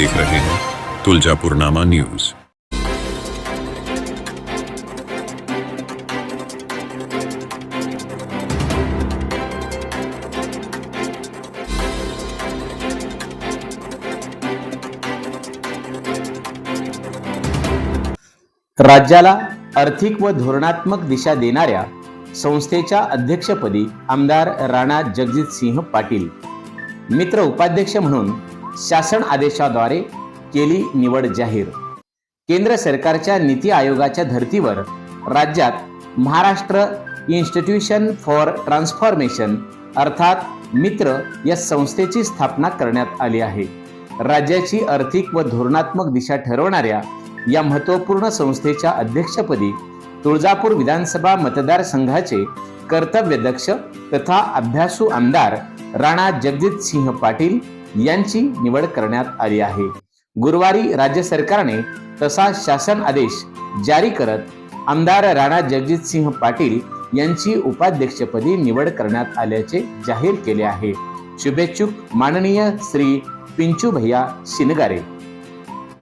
देख रहे हैं तुलजापुरनामा न्यूज। राज्याला आर्थिक व धोरणात्मक दिशा देणाऱ्या संस्थेच्या अध्यक्षपदी आमदार राणा जगजित सिंह पाटील. मित्र उपाध्यक्ष म्हणून शासन आदेशाद्वारे केली निवड जाहीर. केंद्र सरकारच्या नीती आयोगाच्या धर्तीवर राज्यात महाराष्ट्र इन्स्टिट्यूशन फॉर ट्रान्सफॉर्मेशन अर्थात मित्र या संस्थेची स्थापना करण्यात आली आहे. राज्याची आर्थिक व धोरणात्मक दिशा ठरवणाऱ्या या महत्त्वपूर्ण संस्थेच्या अध्यक्षपदी तुळजापूर विधानसभा मतदारसंघाचे कर्तव्यदक्ष तथा अभ्यासू आमदार राणा जगजित सिंह पाटील यांची निवड करण्यात आली आहे. गुरुवारी राज्य सरकारने तसा शासन आदेश जारी करत आमदार राणा जगजित सिंह पाटील यांची उपाध्यक्षपदी निवड करण्यात आल्याचे जाहीर केले आहे. शुभेच्छुक माननीय श्री पिंचू भैया शिनगारे.